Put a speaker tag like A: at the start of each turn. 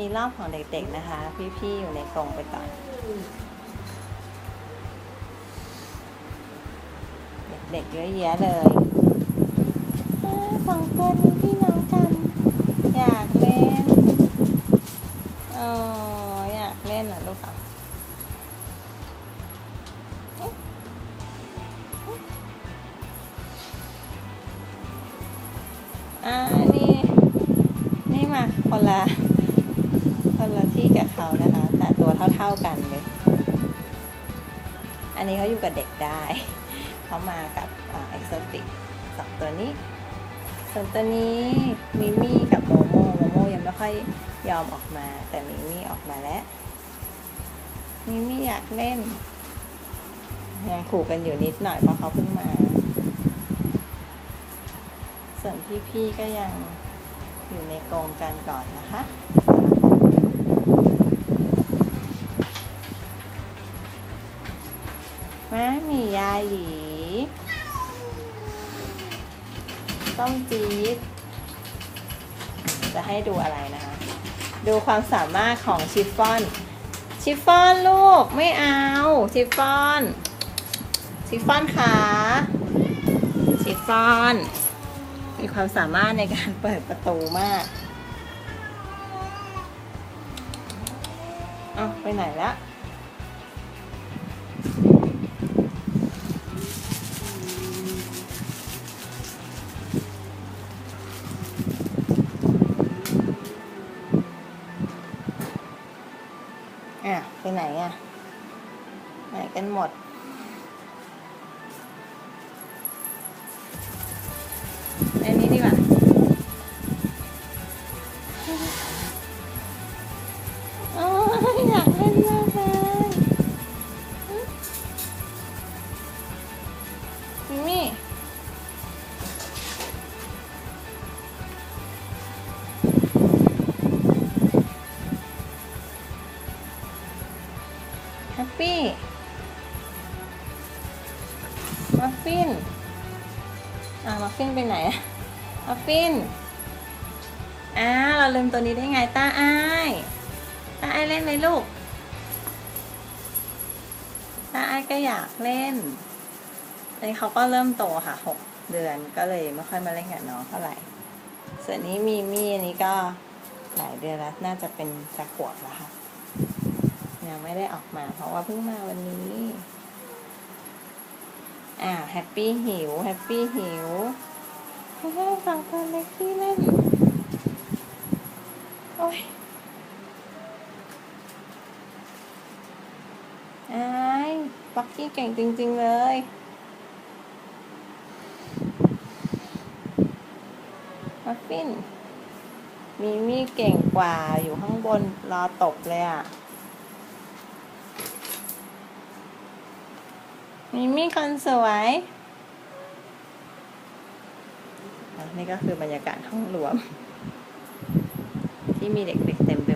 A: นี่รอบของเด็กๆนะคะ พี่ๆอยู่ในกรงไปก่อน เด็กๆเยอะแยะเลยอ้าวสองตัวนี้พี่น้องกัน อยากเล่นอ๋ออยากเล่นเหรอลูกอะอ่านี่ นี่มาคนละ คนละที่กับเขานะคะ แต่ตัวเท่าๆกันเลย อันนี้เขาอยู่กับเด็กได้ เขามากับเอ็กโซติกสองตัวนี้ ส่วนตัวนี้มิมี่กับโมโมโมโมยังไม่ค่อยยอมออกมา แต่มิมี่ออกมาแล้วมิมี่อยากเล่นยังขู่กันอยู่นิดหน่อยเพราะเขาเพิ่งมา ส่วนพี่ๆก็ยังอยู่ในกรงกันก่อนนะคะ มียาหยีต้มจี๊ดจะให้ดูอะไรนะคะ ดูความสามารถของชิฟฟ่อน ชิฟฟ่อนลูกไม่เอา ชิฟฟ่อน ชิฟฟ่อนขาชิฟฟ่อน มีความสามารถในการเปิดประตูมาก เอาไปไหนแล้ว ไปไหนอะไหนกันหมด ฮปปี้มัฟฟิน อะมัฟฟินไปไหนอะมัฟฟินอ้าเราลืมตัวนี้ได้ไงตาอายตาอายเล่นไหมลูก ตาอายก็อยากเล่นอันนี้เขาก็เริ่มโตค่ะหกเดือนก็เลยไม่ค่อยมาเล่นกับน้องเท่าไหร่ ส่วนนี้มีมี่อันนี้ก็หลายเดือนแล้ว น่าจะเป็นจะขวบแล้วค่ะ ยังไม่ได้ออกมา เพราะว่าเพิ่งมาวันนี้ อ่าแฮปปี้หิวแฮปปี้หิวให้สองคนเล็กที่เล่นโอ้ยไอ้ายปักกี้เก่งจริง ๆ เลยมัฟฟิน มีมี่เก่งกว่าอยู่ข้างบนรอตบเลยอะ มีมี่คนสวยอะนี่ก็คือบรรยากาศห้องรวม ที่มีเด็กๆเต็มไป